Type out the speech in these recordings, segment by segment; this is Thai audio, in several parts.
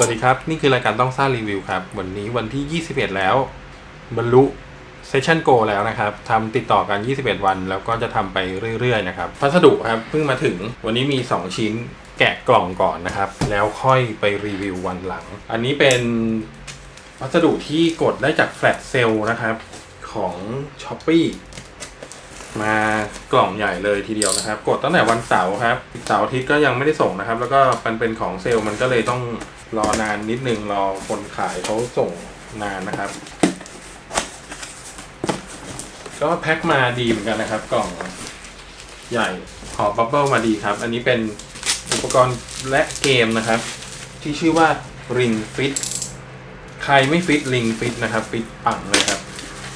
สวัสดีครับ นี่คือรายการต้องสร้างรีวิวครับ วันนี้วันที่ 21 แล้ว บรรลุเซสชันโกแล้วนะครับทำติดต่อกัน 21 วัน แล้วก็จะทำไปเรื่อยๆนะครับพัสดุครับเพิ่งมาถึงวันนี้มี 2 ชิ้นแกะกล่องก่อนนะครับ แล้วค่อยไปรีวิววันหลัง อันนี้เป็นพัสดุที่กดได้จากแฟลชเซลนะครับ ของ s h อ p e e มากล่องใหญ่เลยทีเดียวนะครับ กดตั้งแต่วันเสาร์ครับเสาร์อาทิตย์ก็ยังไม่ได้ส่งนะครับ แล้วก็มันเป็นของเซลล์มันก็เลยต้อง รอนานนิดนึงรอคนขายเขาส่งนานนะครับ ก็แพ็คมาดีเหมือนกันนะครับ กล่องใหญ่ขอบับเบิลมาดีครับ อันนี้เป็นอุปกรณ์และเกมนะครับ ที่ชื่อว่า Ring Fit ใครไม่ฟิต Ring Fit นะครับฟิตปังเลยครับ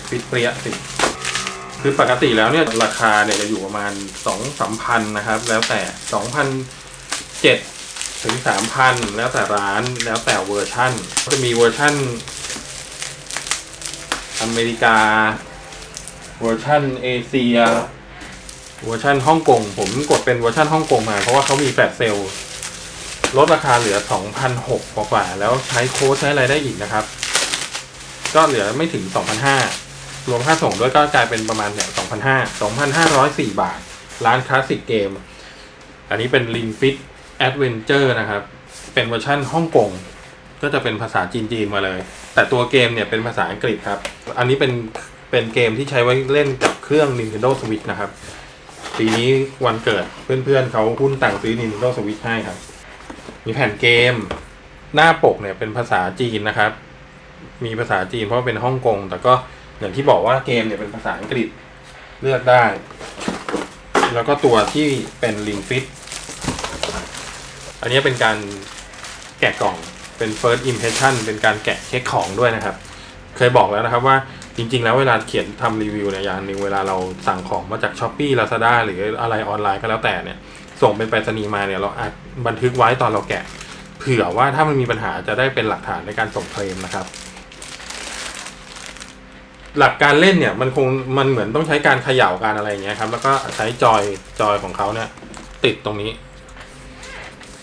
ฟิตเปรี้ยสิคือปกติแล้วเนี่ยราคาเนี่ยจะอยู่ประมาณสองสามพันนะครับ แล้วแต่สองพันเจ็ด ถึงสามพันแล้วแต่ร้านแล้วแต่เวอร์ชั่น ก็จะมีเวอร์ชั่น อเมริกา เวอร์ชั่นเอเชีย เวอร์ชั่นฮ่องกง ผมกดเป็นเวอร์ชั่นฮ่องกงมา เพราะว่าเขามีแฟลชเซลลดราคาเหลือ 2,006กว่าๆแล้วใช้โค้ดใช้อะไรได้อีกนะครับ ก็เหลือไม่ถึง2,500รวมค่าส่งด้วยก็กลายเป็นประมาณเนี่ย2,500 2,504 บาท ร้านคลาสสิกเกม อันนี้เป็นลิมฟิต Ring Fit Adventure นะครับ เป็นเวอร์ชั่นฮ่องกงก็จะเป็นภาษาจีนๆมาเลย แต่ตัวเกมเนี่ยเป็นภาษาอังกฤษครับ อันนี้เป็นเป็นเกมที่ใช้ไว้เล่นกับเครื่อง Nintendo Switch นะครับ ปีนี้วันเกิดเพื่อนๆเขาหุ้นต่างซื้อ Nintendo Switch ให้ครับ มีแผ่นเกมหน้าปกเนี่ยเป็นภาษาจีนนะครับ มีภาษาจีนเพราะเป็นฮ่องกง แต่ก็อย่างที่บอกว่าเกมเนี่ยเป็นภาษาอังกฤษเลือกได้ แล้วก็ตัวที่เป็น Ring Fit อันนี้เป็นการแกะกล่องเป็น first impression เป็นการแกะเช็คของด้วยนะครับ เคยบอกแล้วนะครับว่าจริงๆ แล้วเวลาเขียนทำรีวิวเนี่ยอย่างหนึ่งเวลาเราสั่งของมาจาก s h อ p e e Lazada หรืออะไรออนไลน์ก็แล้วแต่เนี่ย ส่งเป็นไปรษณีย์มาเนี่ยเราอาจบันทึกไว้ตอนเราแกะ เผื่อว่าถ้ามันมีปัญหาจะได้เป็นหลักฐานในการส่งเคลมนะครับ หลักการเล่นเนี่ยมันคงมันเหมือนต้องใช้การเขย่าการอะไรเงี้ยครับแล้วก็ใช้จอยจอยของเขาเนี่ยติดตรงนี้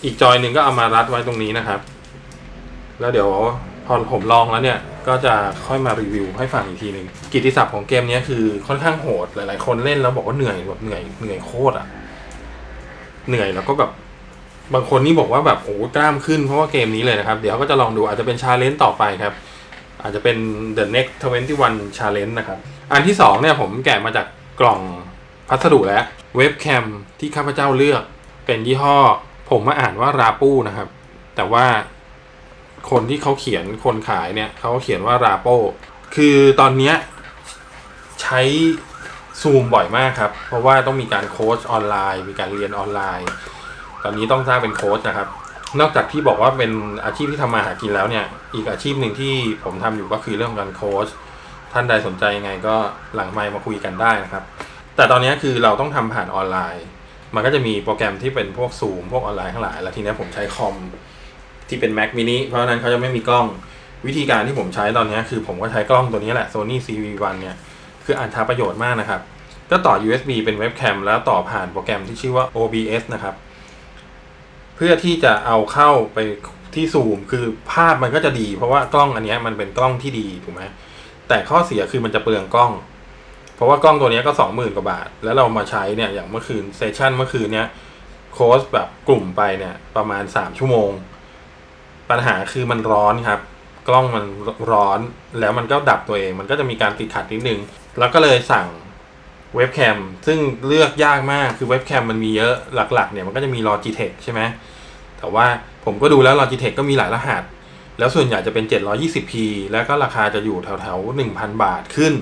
อีกจอยหนึ่งก็เอามารัดไว้ตรงนี้นะครับ แล้วเดี๋ยวพอผมลองแล้วเนี่ย ก็จะค่อยมารีวิวให้ฟังอีกทีหนึ่งกิตติศัพท์ของเกมนี้คือค่อนข้างโหดหลายๆ คนเล่นแล้วบอกว่าเหนื่อยแบบเหนื่อยเหนื่อยโคตรอะ เหนื่อยแล้วก็แบบบางคนนี่บอกว่าแบบโอ้กล้ามขึ้นเพราะว่าเกมนี้เลยนะครับ เดี๋ยวก็จะลองดูอาจจะเป็นชาเลนจ์ต่อไปครับ อาจจะเป็น the next 21 challenge นะครับ อันที่สองเนี่ยผมแกะมาจากกล่องพัสดุแล้วเว็บแคมที่ข้าพเจ้าเลือกเป็นยี่ห้อ ผมมาอ่านว่าราปูนะครับ แต่ว่าคนที่เขาเขียนคนขายเนี่ยเขาเขียนว่าราโปคือตอนเนี้ยใช้ซูมบ่อยมากครับ เพราะว่าต้องมีการโค้ชออนไลน์ มีการเรียนออนไลน์ ตอนนี้ต้องสร้างเป็นโค้ชนะครับ นอกจากที่บอกว่าเป็นอาชีพที่ทำมาหากินแล้วเนี่ย อีกอาชีพหนึ่งที่ผมทำอยู่ก็คือเรื่องการโค้ชท่านใดสนใจยังไงก็หลังไมค์มาคุยกันได้นะครับ แต่ตอนนี้คือเราต้องทำผ่านออนไลน์ มันก็จะมีโปรแกรมที่เป็นพวกซูมพวกออนไลน์ทั้งหลาย แล้วทีนี้ผมใช้คอมที่เป็น Mac mini เพราะฉะนั้นเขาจะไม่มีกล้องวิธีการที่ผมใช้ตอนนี้คือผมก็ใช้กล้องตัวนี้แหละ Sony CV1 เนี่ย คืออันท้าประโยชน์มากนะครับ ก็ต่อ USB เป็นเว็บแคมแล้วต่อผ่านโปรแกรมที่ชื่อว่า OBS นะครับ เพื่อที่จะเอาเข้าไปที่ซูมคือภาพมันก็จะดี เพราะว่ากล้องอันนี้มันเป็นกล้องที่ดีถูกไหมแต่ข้อเสียคือมันจะเปลืองกล้อง เพราะว่ากล้องตัวนี้ก็สองหมื่นกว่าบาท แล้วเรามาใช้เนี่ยอย่างเมื่อคืนเซสชันเมื่อคืนเนี้ยโค้ชแบบกลุ่มไปเนี่ยประมาณสามชั่วโมง ปัญหาคือมันร้อนครับ กล้องมันร้อนแล้วมันก็ดับตัวเอง มันก็จะมีการติดขัดนิดนึง แล้วก็เลยสั่งเว็บแคมซึ่งเลือกยากมากคือเว็บแคมมันมีเยอะหลักๆเนี่ยมันก็จะมี Logitech ใช่ไหมแต่ว่าผมก็ดูแล้ว Logitech ก็มีหลายรหัส แล้วส่วนใหญ่จะเป็น 720p แล้วก็ราคาจะอยู่แถวๆ 1,000 บาทขึ้น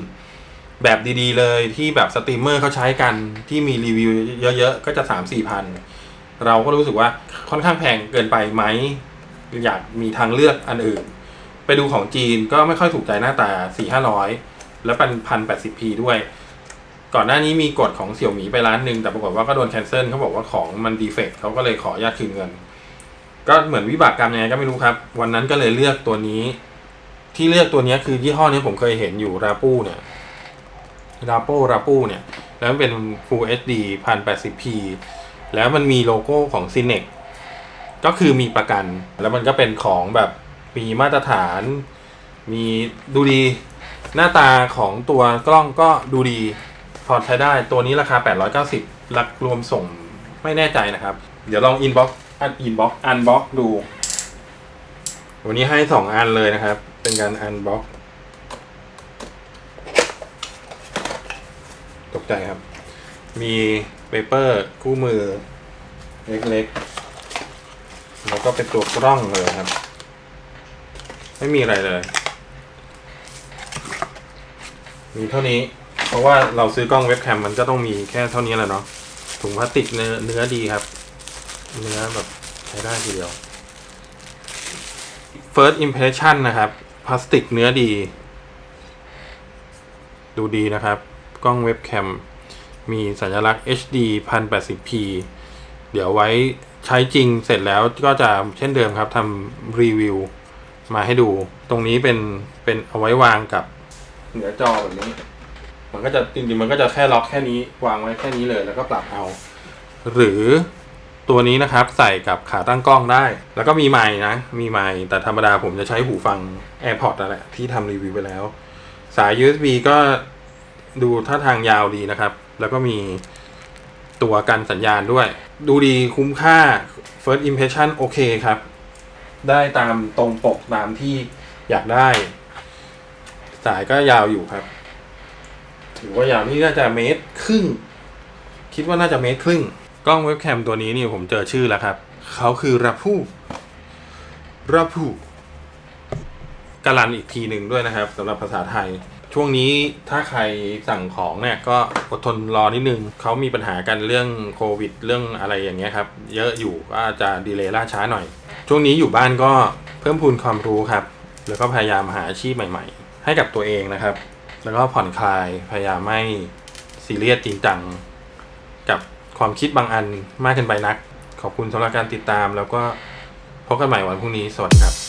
แบบดีๆ เลยที่แบบสตรีมเมอร์เขาใช้กันที่มีรีวิวเยอะๆ ก็จะ3-4พันเราก็รู้สึกว่าค่อนข้างแพงเกินไปไหม อยากมีทางเลือกอันอื่น ไปดูของจีนก็ไม่ค่อยถูกใจหน้าตา4-500แล้วเป็น 1080p ด้วย ก่อนหน้านี้มีกฎของเสี่ยวหมีไปร้านหนึ่งแต่ปรากฏว่าก็โดนแคนเซิลเขาบอกว่าของมันดีเฟกต์เขาก็เลยขอญาตคืนเงิน ก็เหมือนวิบากกรรมยังไงก็ไม่รู้ครับ วันนั้นก็เลยเลือกตัวนี้ ที่เลือกตัวนี้คือยี่ห้อนี้ผมเคยเห็นอยู่ราปูเนี่ย ราโปราปูเนี่ย แล้วมันเป็น Full HD 1080p แล้วมันมีโลโก้ของ c i n e x ก็คือมีประกัน แล้วมันก็เป็นของแบบมีมาตรฐาน มีดูดี หน้าตาของตัวกล้องก็ดูดี พอใช้ได้ตัวนี้ราคา 890 รักรวมส่งไม่แน่ใจนะครับ เดี๋ยวลองอินบ็อกอันอินบ็อกอันบ็อกดู วันนี้ให้สองอันเลยนะครับ เป็นการอันบ็อก ตกใจครับ มีเปเปอร์คู่มือ เล็กๆ แล้วก็เป็นตัวกล้องเลยครับ ไม่มีอะไรเลย มีเท่านี้ เพราะว่าเราซื้อกล้องเว็บแคมมันก็ต้องมีแค่เท่านี้แหละเนาะถุงพลาสติกเนื้อเนื้อดีครับ เนื้อแบบใช้ได้ทีเดียว first impression นะครับ พลาสติกเนื้อดี ดูดีนะครับ กล้องเว็บแคม มีสัญลักษณ์ HD 1080p เดี๋ยวไว้ใช้จริงเสร็จแล้วก็จะเช่นเดิมครับทำรีวิวมาให้ดู ตรงนี้เป็นเป็นเอาไว้วางกับเหนือจอแบบนี้ มันก็จะจริงๆมันก็จะแค่ล็อกแค่นี้วางไว้แค่นี้เลยแล้วก็ปรับเอา หรือตัวนี้นะครับใส่กับขาตั้งกล้องได้ แล้วก็มีไมค์นะ มีไมค์แต่ธรรมดาผมจะใช้หูฟัง AirPods นั่นแหละที่ทำรีวิวไปแล้ว สาย USB ก็ ดูท่าทางยาวดีนะครับ แล้วก็มีตัวกันสัญญาณด้วย ดูดีคุ้มค่า First Impression โอเคครับ ได้ตามตรงปกตามที่อยากได้ สายก็ยาวอยู่ครับ ถือว่ายาวนี่น่าจะเมตรครึ่ง คิดว่าน่าจะเมตรครึ่ง กล้องเว็บแคมตัวนี้นี่ผมเจอชื่อแล้วครับ เขาคือราพูราพูการันอีกทีหนึ่งด้วยนะครับสำหรับภาษาไทย ช่วงนี้ถ้าใครสั่งของเนี่ยก็อดทนรอนิดนึงเขามีปัญหากันเรื่องโควิด เรื่องอะไรอย่างเงี้ยครับ เยอะอยู่ก็อาจจะดีเลย์ล่าช้าหน่อย ช่วงนี้อยู่บ้านก็เพิ่มพูนความรู้ครับ แล้วก็พยายามหาอาชีพใหม่ ๆ ให้กับตัวเองนะครับ แล้วก็ผ่อนคลายพยายามไม่ซีเรียสจริงจัง กับความคิดบางอันมากเกินไปนัก ขอบคุณสำหรับการติดตาม แล้วก็พบกันใหม่วันพรุ่งนี้สวัสดีครับ